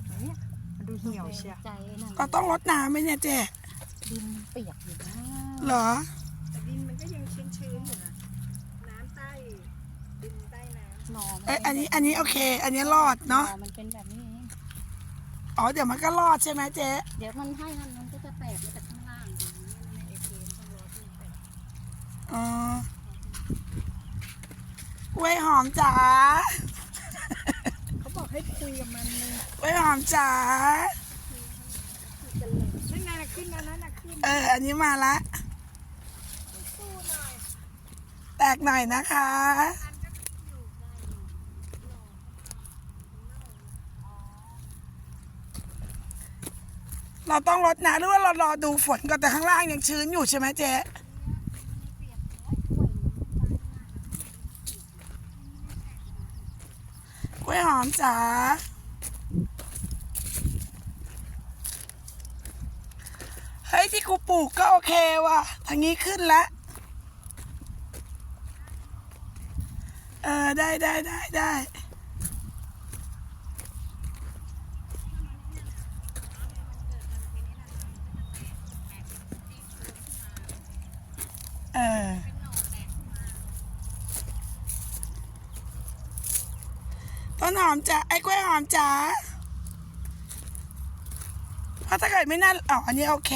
ดไหมเนี่ยมันดูเหี่ยวเชียวใจนั่นก็ต้องรดน้ำไหมเนี่ยเจ๊ดินเปียกอยู่นะเหรอ แต่ดินมันก็ยังชื้นๆอยู่นะน้ำใต้ดินใต้น้หนอมัเอ้ยอันนี้อันนี้โอเค อันนี้รอดหนอเนาะมันเป็นแบบนี้เองอ๋อเดี๋ยวมันก็รอดใช่ไหมเจ๊เดี๋ยวมันให้มันมันก็จะแตกมาจากข้างล่างอย่างนี้มันไม่โอเคต้องรอให้มันแตกอ๋อกล้วยหอมจ๋าำเขาบอกให้คุยกับ มันเลยกล้วยหอมจ๋านั่นไงน่ะขึ้นแล้วนั่นน่ะขึ้นเออ อันนี้มาละ สู้หน่อยแตกหน่อยนะคะเราต้องรดน้ำหรือว่าเรารอดูฝนก่อนแต่ข้างล่างยังชื้นอยู่ใช่ไหมเจ๊กล้วยหอมจ๋า เฮ้ยที่กูปลูกก็โอเคว่ะ ทางนี้ขึ้นแล้วเออได้ได้ได้ได้เออต้นหอมจ๋าไอ้กล้วยหอมจ๋า เพราะถ้าเกิดไม่น่าอ๋ออันนี้โอเค